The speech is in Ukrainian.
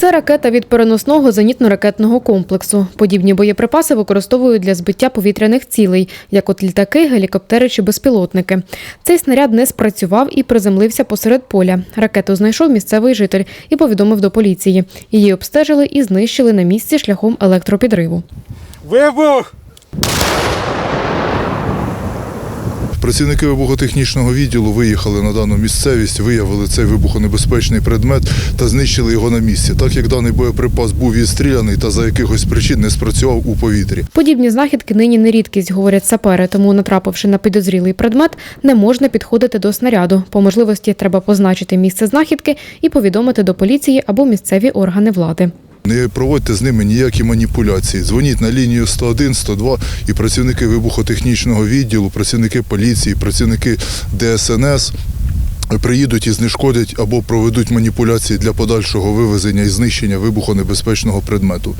Це ракета від переносного зенітно-ракетного комплексу. Подібні боєприпаси використовують для збиття повітряних цілей, як от літаки, гелікоптери чи безпілотники. Цей снаряд не спрацював і приземлився посеред поля. Ракету знайшов місцевий житель і повідомив до поліції. Її обстежили і знищили на місці шляхом електропідриву. Вибух! Працівники вибухотехнічного відділу виїхали на дану місцевість, виявили цей вибухонебезпечний предмет та знищили його на місці, так як даний боєприпас був відстріляний та за якихось причин не спрацював у повітрі. Подібні знахідки нині не рідкість, говорять сапери, тому, натрапивши на підозрілий предмет, не можна підходити до снаряду. По можливості треба позначити місце знахідки і повідомити до поліції або місцеві органи влади. Не проводьте з ними ніякі маніпуляції. Дзвоніть на лінію 101, 102 і працівники вибухотехнічного відділу, працівники поліції, працівники ДСНС приїдуть і знешкодять або проведуть маніпуляції для подальшого вивезення і знищення вибухонебезпечного предмету.